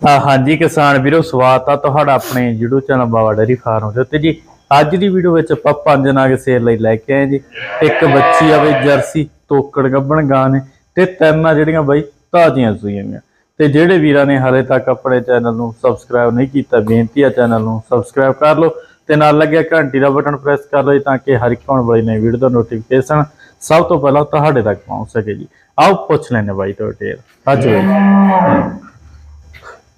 ਆ ਹਾਂਜੀ ਕਿਸਾਨ ਵੀਰੋ, ਸਵਾਗਤ ਆ ਤੁਹਾਡਾ ਆਪਣੇ YouTube channel Baba dairy farm ਦੇ ਉੱਤੇ ਜੀ, ਅੱਜ ਦੀ ਵੀਡੀਓ ਵਿੱਚ ਆਪਾਂ ਪੰਜ ਨਾਗ ਸੇਲ ਲਈ ਲੈ ਕੇ ਆਏ ਜੀ। ਇੱਕ ਬੱਚੀ ਆ ਬਈ, ਜਰਸੀ, ਤੋਕੜ ਗੱਬਣ ਗਾਂ ਨੇ ਤੇ ਤਿੰਨ ਆ ਜਿਹੜੀਆਂ ਬਾਈ ਤਾਜ਼ੀਆਂ ਸੂਈਆਂ ਨੇ ਤੇ ਜਿਹੜੇ ਵੀਰਾਂ ਨੇ ਹਾਲੇ ਤੱਕ ਆਪਣੇ ਚੈਨਲ ਨੂੰ ਸਬਸਕ੍ਰਾਈਬ ਨਹੀਂ ਕੀਤਾ, ਬੇਨਤੀ ਆ ਚੈਨਲ ਨੂੰ ਸਬਸਕ੍ਰਾਈਬ ਕਰ ਲਓ ਤੇ ਨਾਲ ਲੱਗਿਆ ਘੰਟੀ ਦਾ ਬਟਨ ਪ੍ਰੈਸ ਕਰ ਲਓ ਜੀ ਤਾਂ ਕਿ ਹਰ ਇੱਕ ਆਉਣ ਵਾਲੀ ਨਵੀਂ ਵੀਡੀਓ ਦਾ ਨੋਟੀਫਿਕੇਸ਼ਨ ਸਭ ਤੋਂ ਪਹਿਲਾਂ ਤੁਹਾਡੇ ਤੱਕ ਪਹੁੰਚ ਸਕੇ ਜੀ। ਆਓ ਪੁੱਛ ਲੈਣੇ ਬਾਈ ਤੋਂ ਡਿਟੇਲ ਅੱਜ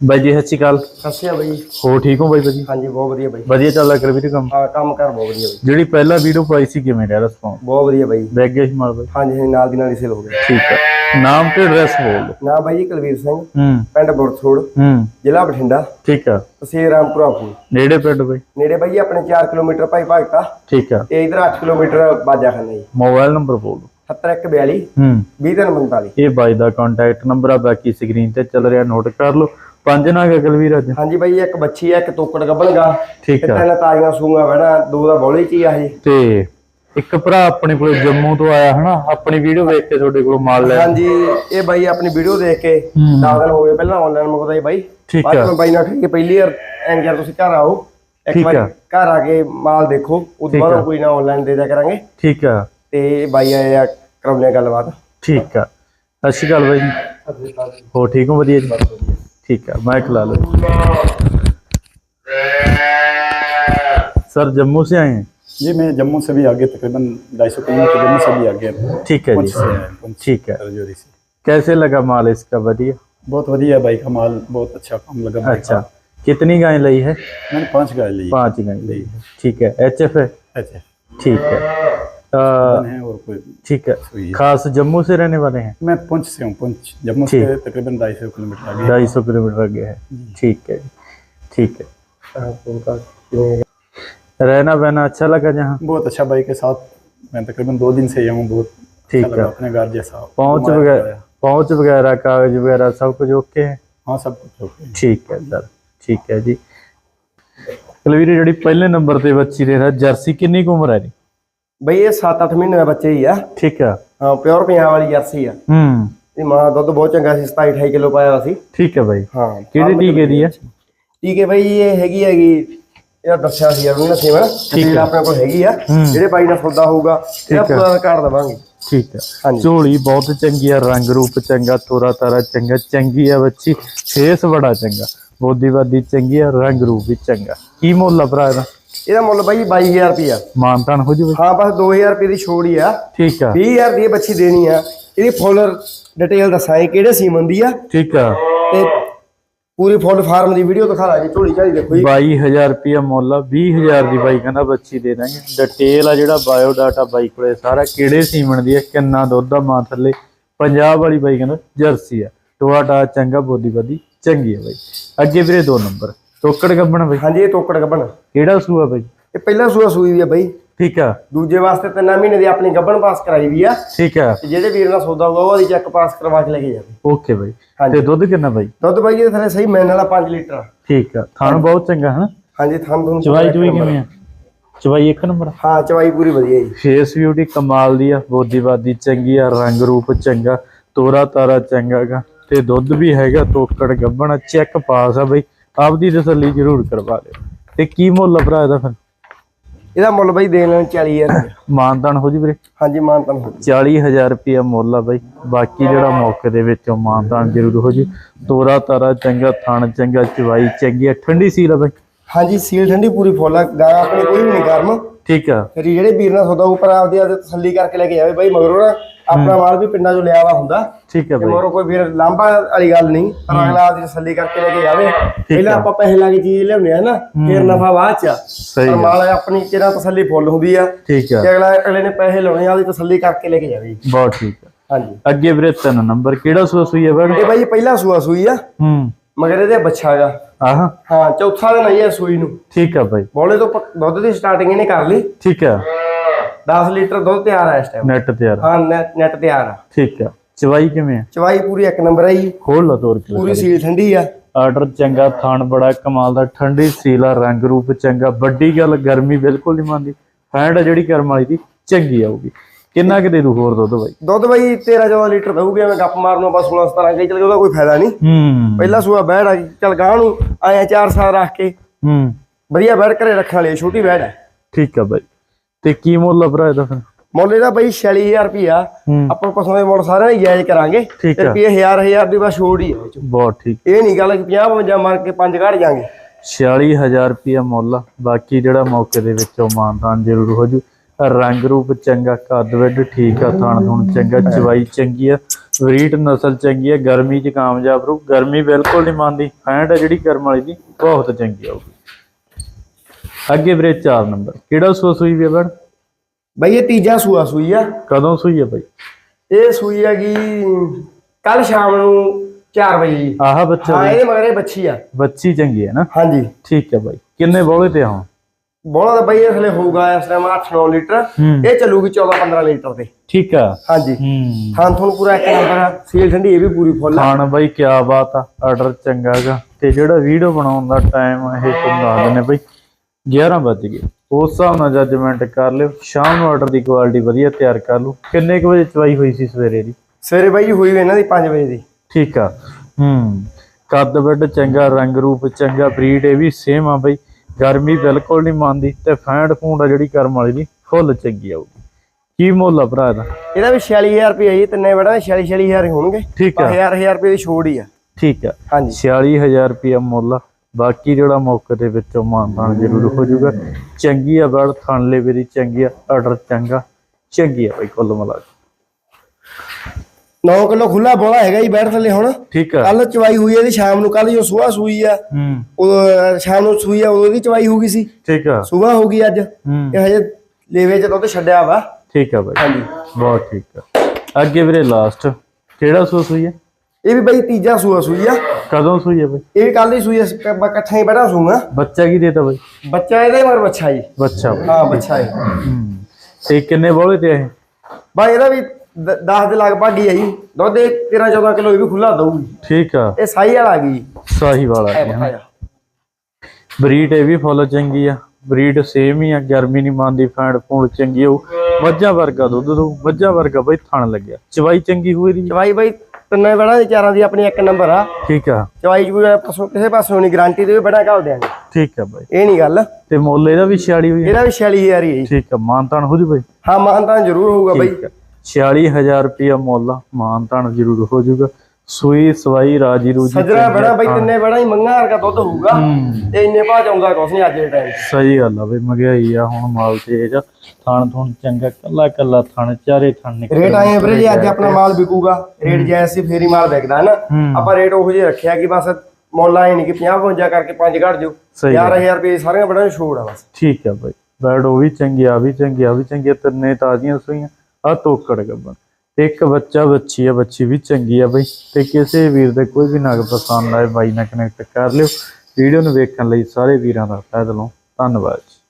ਬਾਈ ਜੀ ਸਤਿ ਸ਼੍ਰੀ ਅਕਾਲ। ਸਤਿ ਸ਼੍ਰੀ ਅਕਾਲ ਬਾਈ ਹੋ ਠੀਕ ਹੋ ਬਾਈ ਬਾਜੀ ਹਾਂਜੀ ਬਹੁਤ ਵਧੀਆ ਬਾਈ। ਵਧੀਆ ਚੱਲਦਾ ਕਰ ਵੀਰੇ ਕੰਮ? ਹਾਂ ਕੰਮ ਕਰ ਬਹੁਤ ਵਧੀਆ ਬਾਈ। ਜਿਹੜੀ ਪਹਿਲਾ ਵੀਡੀਓ ਪਾਈ ਸੀ ਕਿਵੇਂ ਰਿਹਾ ਰਿਸਪੌਂਸ ਬਹੁਤ ਵਧੀਆ ਬਾਈ। ਬੈਗ ਗਿਆ ਸੀ ਮਾਲ ਬਾਈ। ਹਾਂਜੀ ਹਾਂਜੀ ਨਾਲ ਦੀ ਨਾਲ ਹੀ ਸੇਲ ਹੋ ਗਿਆ। ਠੀਕ ਹੈ। ਨਾਮ ਤੇ ਐਡਰੈਸ ਬੋਲ ਦਿਓ। ਨਾ ਬਾਈ ਜੀ ਕੁਲਵੀਰ ਸਿੰਘ। ਹੂੰ। ਪਿੰਡ ਬੁਰਥ ਰੋਡ ਹੂੰ। ਜ਼ਿਲ੍ਹਾ ਬਠਿੰਡਾ। ਠੀਕ ਆ ਤਹਿਸੀਲ ਰਾਮਪੁਰਾ ਫੂਲ ਨੇੜੇ ਪਿੰਡ ਬਾਈ। ਨੇੜੇ ਬਾਈ ਆਪਣੇ 4 ਕਿਲੋਮੀਟਰ ਭਾਈ ਭਗਤਾ। ਠੀਕ ਆ ਤੇ ਇਧਰ 8 ਕਿਲੋਮੀਟਰ ਬਾਜਾ ਖਾਨਾ ਜੀ। ਮੋਬਾਈਲ ਨੰਬਰ ਬੋਲ ਦਿਓ। 7142 ਹੂੰ। 2345 ਇਹ ਬਾਈ ਦਾ ਕੰਟੈਕਟ ਨੰਬਰ ਆ ਬਾਕੀ ਸਕਰੀਨ ਤੇ ਚੱਲ ਰਿਹਾ ਨੋਟ ਕਰ ਲਓ। ਪੰਜ ਨਾ ਗਗਲ ਵੀਰ ਅੱਜ। ਹਾਂਜੀ ਬਾਈ ਇੱਕ ਬੱਚੀ ਆ ਇੱਕ ਤੋਕੜ ਗੱਬਣਗਾ ਠੀਕ ਆ। ਤਿੰਨ ਤਾਜ਼ੀਆਂ ਸੂਆਂ ਵੜਾ ਦੋ ਦਾ ਬੌਲੀ ਚ ਹੀ ਆ ਇਹ। ਤੇ ਇੱਕ ਭਰਾ ਆਪਣੇ ਕੋਲ ਜੰਮੂ ਤੋਂ ਆਇਆ ਹਨਾ ਆਪਣੀ ਵੀਡੀਓ ਵੇਖ ਕੇ ਤੁਹਾਡੇ ਕੋਲ ਮਾਲ ਲੈ। ਹਾਂਜੀ ਇਹ ਬਾਈ ਆਪਣੀ ਵੀਡੀਓ ਦੇਖ ਕੇ ਹੂੰ। 10 ਦਿਨ ਹੋ ਗਏ ਪਹਿਲਾਂ ਆਨਲਾਈਨ ਮੰਗਦਾ ਸੀ ਬਾਈ। ਠੀਕ ਆ। ਬਾਈ ਨਾਲ ਠੀਕ ਹੈ ਪਹਿਲੀ ਵਾਰ ਐਂਜਰ ਤੁਸੀਂ ਘਰ ਆਓ ਇੱਕ ਵਾਰ। ਘਰ ਆ ਕੇ ਮਾਲ ਦੇਖੋ ਉਸ। ਬਾਅਦ ਕੋਈ ਨਾ ਆਨਲਾਈਨ ਦੇ ਦਿਆ ਕਰਾਂਗੇ। ਠੀਕ ਆ। ਤੇ ਬਾਈ ਆਏ ਆ ਕਰਾਉਂਦੇ ਆ ਗੱਲਬਾਤ। ਠੀਕ ਆ। ਸਤਿ ਸ਼੍ਰੀ ਅਕਾਲ ਬਾਈ। ਹੋ ਠੀਕ ਹੋ? ਵਧੀਆ ਜੀ? ठीक है माइक ला लो। सर जम्मू से आए हैं? जी मैं जम्मू से भी आगे तकरीबन ढाई सौ किलोमीटर जम्मू से भी आगे ठीक है ठीक है। कैसे लगा माल इसका? बढ़िया? बहुत बढ़िया भाई का माल बहुत अच्छा काम लगा अच्छा। कितनी गाय ली है? मैंने पाँच गाय ली। पाँच गाय ली। है। ठीक है एच एफ़ है? ठीक है। है और कोई ठीक है हुई है। खास जम्मू से रहने वाले हैं मैं पुंछ से हूँ पुंछ जम्मू ठीक। से तकरीबन ढाई सौ किलोमीटर आगे ढाई सौ किलोमीटर आगे है ठीक है ठीक है रहना बहना अच्छा लगा जहाँ बहुत अच्छा भाई के साथ मैं तकरीबन दो दिन से यहाँ हूँ बहुत ठीक अच्छा लगा, है। अपने घर जैसा पहुँच घुमाया वगैरह फिराया। पहुँच वगैरह कागज वगैरह सब कुछ ओके है हाँ सब कुछ ओके है। ਠੀਕ ਹੈ ਸਰ ਠੀਕ ਹੈ ਜੀ ਕਲਵੀਰ ਜਿਹੜੀ ਪਹਿਲੇ ਨੰਬਰ ਤੇ ਬੱਚੀ ਦੇ ਦਾ ਜਰਸੀ ਕਿੰਨੀ ਕੁ ਉਮਰ ਹੈ ਜੀ ਬਈ ਇਹ 7-8 ਮਹੀਨੇ ਦਾ ਬੱਚੇ ਹੀ ਆ। ਠੀਕ ਆ। ਹਾਂ ਪਿਓਰ ਪੰਜਾਬ ਵਾਲੀ ਜਰਸੀ ਆ। ਹੂੰ। ਇਹ ਮਾਂ ਦਾ ਦੁੱਧ ਬਹੁਤ ਚੰਗਾ ਸੀ 27-28 ਕਿਲੋ ਪਾਇਆ ਸੀ। ਠੀਕ ਹੈ ਬਾਈ। ਹਾਂ ਕਿਹੜੇ ਟੀਕੇ ਦੀ ਠੀਕ ਹੈ ਬਈ ਇਹ ਹੈਗੀ ਹੈਗੀ ਇਹ ਦੱਸਿਆ ਸੀ ਯਾਰ ਉਹਨੇ ਸੇਵਾ ਤਸਵੀਰ ਆਪਣੇ ਕੋਲ ਹੈਗੀ ਆ ਜਿਹੜੇ ਬਾਈ ਨਾਲ ਸੌਦਾ ਹੋਊਗਾ ਇਹਦਾ। ਪੂਰਾ ਕਾਰਡ ਦਵਾਂਗੇ। ਠੀਕ ਹੈ ਹਾਂਜੀ। ਝੋਲੀ ਬਹੁਤ ਚੰਗੀ ਆ ਰੰਗ ਰੂਪ ਚੰਗਾ ਤੋਰਾ ਤਾਰਾ ਚੰਗਾ ਚੰਗੀ ਆ ਬੱਚੀ ਫੇਸ ਬੜਾ ਚੰਗਾ ਬੋਦੀ ਬਾਦੀ ਚੰਗੀ ਆ ਰੰਗ ਰੂਪ ਵੀ ਚੰਗਾ। ਕੀ ਮੁੱਲ ਆ ਭਰਾ ਇਹਦਾ? ਇਹਦਾ ਮੁੱਲ ਬਾਈ 22000 ਰੁਪਿਆ ਮਾਨਤਾਨ ਹੋ ਜਵੇ। ਹਾਂ ਬਸ 2000 ਰੁਪਏ ਦੀ ਛੋੜ ਹੀ ਆ। ਠੀਕ ਆ। 20000 ਦੀ ਇਹ ਬੱਚੀ ਦੇਣੀ ਆ। ਇਹਦੀ ਫੁੱਲ ਡਿਟੇਲ ਦੱਸਾਂਗੇ ਕਿਹੜੇ ਸੀਮਨ ਦੀ ਆ। ਠੀਕ ਆ। ਤੇ ਪੂਰੀ ਫੁੱਲ ਫਾਰਮ ਦੀ ਵੀਡੀਓ ਦਿਖਾ ਲਾਂਗੇ ਝੋਲੀ ਝਾਲੀ ਦੇਖੋ ਜੀ। 22000 ਰੁਪਿਆ ਮੁੱਲ ਆ। 20000 ਦੀ ਬਾਈ ਕਹਿੰਦਾ ਬੱਚੀ ਦੇ ਦਾਂਗੇ। ਡਿਟੇਲ ਆ ਜਿਹੜਾ ਬਾਇਓ ਡਾਟਾ ਬਾਈ ਕੋਲੇ ਸਾਰਾ ਕਿਹੜੇ ਸੀਮਨ ਦੀ ਹੈ ਕਿੰਨਾ ਦੁੱਧ ਆ ਮਾਂ ਥੱਲੇ। ਪੰਜਾਬ ਵਾਲੀ ਬਾਈ ਕਹਿੰਦਾ ਜਰਸੀ ਆ। ਟੋਆਟਾ ਚੰਗਾ ਬੋਦੀ ਬਾਦੀ ਚੰਗੀ ਆ ਬਾਈ। ਅੱਗੇ ਵੀਰੇ ਦੋ ਨੰਬਰ। ਟੋਕੜ ਗੱਬਣ ਬਾਈ। ਹਾਂਜੀ ਇਹ ਤੋਕੜ ਗੱਬਣ। ਕਿਹੜਾ ਸੂਆ ਬਾਈ? ਇਹ ਪਹਿਲਾ ਸੂਆ ਸੂਈ ਵੀ ਆ ਬਾਈ। ਠੀਕ ਆ। ਦੂਜੇ ਵਾਸਤੇ ਤਿੰਨਾਂ ਮਹੀਨੇ ਦੀ ਆਪਣੀ ਗੱਬਣ ਪਾਸ ਕਰਾਈ ਵੀ ਆ। ਠੀਕ ਆ। ਤੇ ਜਿਹੜੇ ਵੀਰ ਨਾਲ ਸੌਦਾ ਹੋਊਗਾ ਉਹ ਉਹਦੀ ਚੈੱਕ ਪਾਸ ਕਰਵਾ ਕੇ ਲੈ ਕੇ ਜਾਵੇ। Okay bye. ਹਾਂਜੀ। ਤੇ ਦੁੱਧ ਕਿੰਨਾ ਬਾਈ? ਦੁੱਧ ਬਾਈ ਇਹਦੇ ਥੱਲੇ ਸਹੀ ਮੈਨ ਵਾਲਾ 5 ਲੀਟਰ ਆ। ਠੀਕ ਆ। ਥਣ ਬਹੁਤ ਚੰਗਾ ਹਨਾ? ਹਾਂਜੀ ਥਣ ਤੁਹਾਨੂੰ ਚਵਾਈ ਚੁਈ ਕਿਵੇਂ ਆ? ਚਵਾਈ ਇੱਕ ਨੰਬਰ। ਹਾਂ ਚਵਾਈ ਪੂਰੀ ਵਧੀਆ ਜੀ। ਫੇਸ ਬਿਊਟੀ ਕਮਾਲ ਦੀ ਆ ਬੋਦੀ ਬਾਦੀ ਚੰਗੀ ਆ ਰੰਗ ਰੂਪ ਚੰਗਾ ਤੋਰਾ ਤਾਰਾ ਚੰਗਾ ਗਾ। ਤੇ ਦੁੱਧ ਵੀ ਹੈਗਾ ਤੋਕੜ ਗੱਬਣ ਚੈੱਕ ਪਾਸ ਆ ਬਈ। ਆਪਦੀ ਤਸੱਲੀ ਜ਼ਰੂਰ ਕਰਵਾ ਲਿਓ। ਤੇ ਕੀ ਮੁੱਲ ਆ ਭਰਾ ਇਹਦਾ ਫਿਰ? ਇਹਦਾ ਮੁੱਲ ਬਾਈ ਦੇਣ ਲੈਣ 40000 ਰੁਪਇਆ। ਮਾਨਦਾਨ ਹੋ ਜੀ ਵੀਰੇ? ਹਾਂਜੀ ਮਾਨਤਨ ਹੋ 40000 ਰੁਪਏ ਮੁੱਲ ਆ ਬਈ। ਬਾਕੀ ਜਿਹੜਾ ਮੌਕੇ ਦੇ ਵਿੱਚੋਂ ਮਾਨਦਾਨ ਜ਼ਰੂਰ ਹੋ ਜੀ। ਤੋਰਾ ਤਾਰਾ ਚੰਗਾ ਥਣ ਚੰਗਾ ਚਵਾਈ ਚੰਗੀ ਠੰਡੀ ਸੀਲ ਆ ਬਈ। ਹਾਂਜੀ ਸੀਲ ਠੰਡੀ ਪੂਰੀ ਫੁੱਲ ਆ। ਗਾਂ ਆਪਣੀ ਕੋਈ ਨਹੀਂ ਗਰਮ। ਠੀਕ ਆ। ਫਿਰ ਜਿਹੜੇ ਵੀਰ ਨਾਲ ਸੌਦਾ ਉੱਪਰ ਆਪਦੀ ਆਪਦੀ ਤਸੱਲੀ ਕਰਕੇ ਲੈ ਕੇ ਜਾਵੇ ਬਾਈ ਮਗਰੋਂ ਨਾ। ਆਪਣਾ ਮਾਲ ਵੀ ਪਿੰਡਾਂ ਚੋਂ ਲਿਆ ਵਾ ਹੁੰਦਾ। ਠੀਕ ਤੇ ਬਈ। ਮਗਰੋਂ ਕੋਈ ਵੀਰ ਲਾਂਭਾ ਵਾਲੀ ਗੱਲ ਨਹੀਂ ਪਰ ਅਗਲਾ ਆਪਦੀ ਤਸੱਲੀ ਕਰਕੇ ਲੈ ਕੇ ਜਾਵੇ। ਪਹਿਲਾਂ ਆਪਾਂ ਪੈਸੇ ਲਾ ਕੇ ਚੀਜ਼ ਲਿਆਉਂਦੇ ਆ ਨਾ ਫਿਰ ਨਫਾ ਬਾਅਦ ਚ। ਆ। ਸਹੀ ਆ ਮਾਲ ਆਪਣੀ ਕਿਹੜਾ ਤਸੱਲੀ ਫੁੱਲ ਹੁੰਦੀ ਆ। ਠੀਕ ਤੇ ਅਗਲਾ ਅਗਲੇ ਨੇ ਪੈਸੇ ਲਾਉਣੇ ਆ ਉਹਦੀ ਤਸੱਲੀ ਕਰਕੇ ਲੈ ਕੇ ਜਾਵੇ। ਬਹੁਤ ਠੀਕ ਆ। ਹਾਂਜੀ। ਅੱਗੇ ਵੀਰੇ ਤਿੰਨ ਨੰਬਰ ਕਿਹੜਾ ਸੂਆ ਸੂਈ ਆ ਬਣ ਇਹ ਬਾਈ ਪਹਿਲਾ ਸੂਆ ਸੂਈ ਆ। ਹੂੰ। ਮਗਰ ਇਹਦੇ ਬੱਚਾ ਆ। ਆਹ। ਹਾਂ ਚੌਥਾ ਦਿਨ ਆਈ ਹੈ ਸੂਈ ਨੂੰ। ਠੀਕ ਆ ਬਾਈ। ਬੋਲੇ ਤੋਂ ਦੁੱਧ ਦੀ ਸਟਾਰਟਿੰਗ ਇਹਨੇ ਕਰ ਲਈ। ਠੀਕ ਆ। 10 ਲੀਟਰ ਦੁੱਧ ਤਿਆਰ ਆ ਇਸ ਟਾਈਮ ਨੈਟ ਤਿਆਰ ਹਾਂ ਨੈਟ ਨੈਟ ਤਿਆਰ ਆ। ਠੀਕ ਆ। ਚਵਾਈ ਕਿਵੇਂ ਆ? ਚਵਾਈ ਪੂਰੀ ਇੱਕ ਨੰਬਰ ਆ ਜੀ। ਖੋਲ ਲਾ ਤੋਰ ਕੇ ਪੂਰੀ ਸੀਲ ਠੰਡੀ ਆ। ਆਰਡਰ ਚੰਗਾ ਥਾਣ ਬੜਾ ਕਮਾਲ ਦਾ ਠੰਡੀ ਸੀਲਾ ਰੰਗ ਰੂਪ ਚੰਗਾ ਵੱਡੀ ਗੱਲ ਗਰਮੀ ਬਿਲਕੁਲ ਨਹੀਂ ਮੰਨਦੀ। ਫੈਂਡ ਆ ਜਿਹੜੀ ਕਰਮ ਵਾਲੀ ਦੀ ਚੰਗੀ ਆਊਗੀ। ਕਿੰਨਾ ਕਿ ਦੇ ਦੂ ਹੋਰ ਦੁੱਧ ਬਾਈ? ਦੁੱਧ ਬਾਈ 13 14 ਲੀਟਰ ਦਊਗੀ ਐਵੇਂ ਗੱਪ ਮਾਰਨ ਨੂੰ ਆਪਾਂ 16 17 ਕਹੀ ਚੱਲ ਉਹਦਾ ਕੋਈ ਫਾਇਦਾ ਨਹੀਂ। ਹੂੰ। ਪਹਿਲਾ ਸੂਆ ਬੈੜ ਆ ਗਈ ਚਲ ਗਾਂ ਨੂੰ ਆਇਆ 4 ਸਾਲ ਰੱਖ ਕੇ। ਹੂੰ। ਵਧੀਆ ਬੈੜ ਘਰੇ ਰੱਖਣ ਵਾਲੀ ਆ, ਛੋਟੀ ਬੈੜ ਹੈ ਠੀਕ ਆ ਬਾਈ। ਤੇ ਕੀ ਮੁੱਲ ਆ ਭਰਾ ਇਹਦਾ ਫਿਰ? ਮੁੱਲ ਇਹਦਾ ਬਈ 46000 ਰੁਪਿਆ ਆਪਾਂ ਪਸੰਦ ਦੇ ਮੁੱਲ ਸਾਰਿਆਂ ਦੀ ਜਾਇਜ਼ ਕਰਾਂਗੇ। ਤੇ। ਰੁਪਏ 1000 1000 ਦੀ ਬਸ ਛੋੜ ਹੀ। ਬਹੁਤ ਠੀਕ। ਇਹ ਨਹੀਂ ਗੱਲ ਕਿ 50 52 ਮਾਰ ਕੇ ਪੰਜ ਘੜ ਜਾਾਂਗੇ। 46000 ਰੁਪਿਆ ਮੁੱਲ ਬਾਕੀ ਜਿਹੜਾ ਮੌਕੇ ਦੇ ਵਿੱਚੋਂ ਮਾਨਤਾਨ ਜ਼ਰੂਰ ਹੋ ਜੂ। ਰੰਗ ਰੂਪ ਚੰਗਾ ਕੱਦ ਵੱਡ ਠੀਕ ਆ ਥਣ ਥੁਣ ਚੰਗਾ ਚਵਾਈ ਚੰਗੀ ਆ। ਵਰੀਟ ਨਸਲ ਚੰਗੀ ਆ ਗਰਮੀ ਚ ਕਾਮਯਾਬ ਰੂ ਗਰਮੀ ਬਿਲਕੁਲ ਨਹੀਂ ਮੰਨਦੀ। ਫੈਂਟ ਆ ਜਿਹੜੀ ਕਰਮ ਵਾਲੀ ਦੀ ਬਹੁਤ ਚੰਗੀ ਆਊਗੀ ਅੱਗੇ ਵੀਰੇ 4 ਨੰਬਰ। ਕਿਹੜਾ ਸੂਆ ਸੂਈ ਵੀ ਬਣ ਬਈ ਇਹ ਤੀਜਾ ਸੂਆ ਸੂਈ ਆ। ਕਦੋਂ ਸੂਈ ਆ ਬਾਈ? ਇਹ ਸੂਈ ਹੈਗੀ ਕੱਲ ਸ਼ਾਮ ਨੂੰ 4 ਵਜੇ ਆਹ ਬੱਚਾ ਹਾਂ ਇਹਦੇ ਮਗਰ ਇਹ ਬੱਚੀ ਆ। ਬੱਚੀ ਚੰਗੀ ਹੈ ਨਾ? ਹਾਂਜੀ। ਠੀਕ ਹੈ ਬਾਈ। ਕਿੰਨੇ ਬੋਲੇ ਤੇ ਆਉਂ ਬੋਲਾ ਤਾਂ ਬਈ ਇਹ ਥਲੇ ਹੋਊਗਾ ਇਸ ਟਾਈਮ 8-9 ਲੀਟਰ। ਹੂੰ। ਇਹ ਚੱਲੂਗੀ 14-15 ਲੀਟਰ ਤੇ। ਠੀਕ ਆ। ਹਾਂਜੀ। ਹੂੰ। ਤੁਹਾਨੂੰ ਪੂਰਾ ਇੱਕ ਨੰਬਰ ਆ। ਸੀਲ ਠੰਡੀ ਇਹ ਵੀ ਪੂਰੀ ਫੁੱਲ ਆ। ਖਾਣ ਬਾਈ ਕੀ ਬਾਤ ਆ। ਆਰਡਰ ਚੰਗਾ ਗਾ ਤੇ ਜਿਹੜਾ ਵੀਡੀਓ ਬਣਾਉਣ ਦਾ ਟਾਈਮ ਇਹ ਤੁਹਾਨੂੰ ਦੱਸ ਦਿੰਦੇ ਬਾਈ। 11 ਵੱਜ ਗਏ। ਉਸ ਹਿਸਾਬ ਨਾਲ ਜੱਜਮੈਂਟ ਕਰ ਲਿਓ। ਸ਼ਾਮ ਨੂੰ ਆਰਡਰ ਦੀ ਕੁਆਲਿਟੀ ਵਧੀਆ ਤਿਆਰ ਕਰ ਲਓ। ਕਿੰਨੇ ਕੁ ਵਜੇ ਚਵਾਈ ਹੋਈ ਸੀ ਸਵੇਰੇ ਦੀ? ਸਵੇਰੇ ਬਾਈ ਜੀ ਹੋਈ ਇਹਨਾਂ ਦੀ 5 ਵਜੇ ਦੀ। ਠੀਕ ਆ। ਹੂੰ। ਕੱਦ ਵੱਡ ਚੰਗਾ ਰੰਗ ਰੂਪ ਚੰਗਾ ਬਰੀਡ ਇਹ ਵੀ ਸੇਮ ਆ ਬਾਈ। ਗਰਮੀ ਬਿਲਕੁਲ ਨਹੀਂ ਮੰਨਦੀ ਤੇ ਫੈਂਡ ਫੂੰਡ ਆ ਜਿਹੜੀ ਕਰਮ ਵਾਲੀ ਦੀ ਫੁੱਲ ਚੰਗੀ ਆਊਗੀ ਕੀ ਮੁੱਲ ਆ ਭਰਾ ਦਾ ਇਹਦਾ ਵੀ 46000 ਰੁਪਏ ਜੀ ਤਿੰਨੇ ਬੜਾ 46 46000 ਹੋਣਗੇ। ਠੀਕ ਆ। 1000 1000 ਰੁਪਏ ਦੀ ਛੋੜ ਹੀ ਆ। ਠੀਕ ਆ। ਹਾਂਜੀ। 46000 ਰੁਪਇਆ ਮੁੱਲ ਆ। ਬਾਕੀ ਜਿਹੜਾ ਮੌਕੇ ਦੇ ਵਿੱਚੋਂ ਮਾਨਤਾਨ ਜ਼ਰੂਰ ਹੋ ਜਾਊਗਾ। ਚੰਗੀ ਆ ਬੜ ਥਣ ਲੇਵੇ ਦੀ ਚੰਗੀ ਆ ਆਰਡਰ ਚੰਗਾ ਚੰਗੀ ਆ ਬਈ ਕੁੱਲ ਮਿਲਾ ਕੇ। 9 ਕਿਲੋ ਖੁੱਲਾ ਬੋਲਾ ਹੈਗਾ ਜੀ ਬੈਠ ਥੱਲੇ ਹੁਣ। ਠੀਕ ਆ। ਕੱਲ ਚਵਾਈ ਹੋਈ ਇਹਦੀ ਸ਼ਾਮ ਨੂੰ ਕੱਲ ਜੋ ਸਵੇਰ ਸੂਈ ਆ। ਹੂੰ। ਉਹ ਸ਼ਾਮ ਨੂੰ ਸੂਈ ਆ ਉਦੋਂ ਦੀ ਚਵਾਈ ਹੋ ਗਈ ਸੀ। ਠੀਕ ਆ। ਸਵੇਰ ਹੋ ਗਈ ਅੱਜ। ਇਹ ਹਜੇ ਲੇਵੇ ਚ ਦੁੱਧ ਛੱਡਿਆ ਵਾ। ਠੀਕ ਆ ਬਾਈ। ਹਾਂਜੀ। ਬਹੁਤ ਠੀਕ ਆ। ਅੱਗੇ ਵੀਰੇ ਲਾਸਟ ਕਿਹੜਾ ਸੂਸ ਹੋਈ ਹੈ ਇਹ ਵੀ ਬਈ ਤੀਜਾ ਸੂਆ ਸੂਈ ਆ। ਕਦੋਂ ਸੂਈ ਹੈ ਬਾਈ? ਇਹ ਵੀ ਕੱਲ ਦੀ ਸੂਈ ਆ ਇਕੱਠੇ ਹੀ ਬੜਾ ਸੂਗਾ ਬੱਚਾ ਕੀ ਦੇਤਾ ਬਾਈ? ਬੱਚਾ ਇਹਦਾ ਹੀ ਮਰ ਬੱਚਾ ਜੀ। ਬੱਚਾ ਹਾਂ ਬੱਚਾ ਹੈ ਹੂੰ ਤੇ ਕਿੰਨੇ ਬੋਲੇ ਤੇ ਇਹ? ਬਾਈ ਇਹਦਾ ਵੀ 10 ਦੇ ਲਗਭਗ ਹੀ ਆ ਜੀ। ਦੁੱਧ 13 14 ਕਿਲੋ ਇਹ ਵੀ ਖੁੱਲਾ ਦਊਗੀ। ਠੀਕ ਆ। ਇਹ ਸਾਈ ਵਾਲਾ ਗਈ ਸਾਹੀ ਵਾਲਾ ਹੈ ਬਰੀਡ ਇਹ ਵੀ ਫੁੱਲ ਚੰਗੀ ਆ। ਬਰੀਡ ਸੇਮ ਹੀ ਆ ਗਰਮੀ ਨਹੀਂ ਮੰਨਦੀ ਫੈਂਡ ਫੂਡ ਚੰਗੀ ਹੋਊ ਮੱਝਾਂ ਵਰਗਾ ਦੁੱਧ ਦੋ ਮੱਝਾਂ ਵਰਗਾ ਬਈ ਥਣ ਲੱਗਿਆ। ਚਵਾਈ ਚੰਗੀ ਹੋਈ ਦੀ? ਚਵਾਈ ਬਾਈ ਤਿੰਨੇ ਬੜਾ ਦੀ ਚਾਰਾਂ ਦੀ ਆਪਣੀ ਇੱਕ ਨੰਬਰ ਆ। ਠੀਕ ਆ। ਚਵਾਈ ਕੋਈ ਪਾਸੋਂ ਕਿਸੇ ਪਾਸੋਂ ਨਹੀਂ ਗਾਰੰਟੀ ਦੇ ਵੀ ਬੜਾ ਘੱਲ ਦਿਆਂਗੇ। ਠੀਕ ਆ ਬਾਈ। ਇਹ ਨਹੀਂ ਗੱਲ। ਤੇ ਮੁੱਲ ਇਹਦਾ ਵੀ 46 ਹੋਈ? ਇਹਦਾ ਵੀ 46000 ਹੀ ਹੈ ਜੀ। ਠੀਕ ਆ ਮਾਨਤਾਨ ਹੋ ਜੂ ਬਾਈ? ਹਾਂ ਮਾਨ ਤਾਂ ਜ਼ਰੂਰ ਹੋਊਗਾ ਬਾਈ। ਠੀਕ ਆ 46000 ਰੁਪਇਆ ਮੁੱਲ ਮਾਨਤਾਨ ਜ਼ਰੂਰ ਹੋ ਜਾਊਗਾ ਸੂਈ ਸਵਾਈ ਰਾਜੀ ਰੂਜੀ ਸਜਰਾ ਬੜਾ ਬਾਈ ਤਿੰਨੇ ਬੜਾ ਹੀ ਮੰਗਾ ਵਰਗਾ ਦੁੱਧ ਹੋਊਗਾ। ਤੇ ਇੰਨੇ ਭਾਅ ਚਾਉਂਦਾ ਕੁਛ ਨਹੀਂ ਅੱਜ ਦੇ ਟਾਈਮ ਸਹੀ ਗੱਲ ਆ ਬਈ ਮਹਿੰਗਾਈ ਆ ਹੁਣ ਮਾਲ ਤੇਜ ਥਣ ਥਣ ਚੰਗਾ ਕੱਲਾ ਕੱਲਾ ਥਣ ਚਾਰੇ ਥਣ ਨਿਕਲ ਰੇਟ ਆਏ ਵੀਰੇ ਜੀ ਅੱਜ ਆਪਣਾ ਮਾਲ ਵਿਕੂਗਾ ਰੇਟ ਜੈਸੀ ਸੀ ਫੇਰੀ ਮਾਲ ਵਿਕਦਾ ਹੈ ਨਾ। ਆਪਾਂ ਰੇਟ ਉਹੋ ਜਿਹਾ ਰੱਖਿਆ ਕਿ ਬਸ ਮੁੱਲ ਆਏ ਨਹੀਂ ਕਿ 50 52 ਕਰਕੇ ਪੰਜ ਸਹੀ ਗੱਲ। 11000 ਰੁਪਏ ਸਾਰੀਆਂ ਬੜਾ ਛੋੜ ਆ ਬਸ। ਠੀਕ ਆ ਬਾਈ ਬੈਡ ਉਹ ਵੀ ਚੰਗੀ ਆ ਵੀ ਚੰਗੀ ਆ ਵੀ ਚੰਗੀ ਤਿੰਨੇ ਤਾਜ਼ੀਆਂ ਸੂਈਆਂ ਆ ਤੋਕੜ ਗੱਬਣ। ਤੇ ਇੱਕ ਬੱਚਾ ਬੱਚੀ ਆ, ਬੱਚੀ ਵੀ ਚੰਗੀ ਆ ਬਈ। ਤੇ ਕਿਸੇ ਵੀਰ ਦੇ ਕੋਈ ਵੀ ਨਗ ਪਸੰਦ ਆਏ, ਬਾਈ ਨਾਲ ਕਨੈਕਟ ਕਰ ਲਿਓ। ਵੀਡੀਓ ਨੂੰ ਵੇਖਣ ਲਈ ਸਾਰੇ ਵੀਰਾਂ ਦਾ ਤਹਿ ਦਿਲੋਂ ਧੰਨਵਾਦ ਜੀ।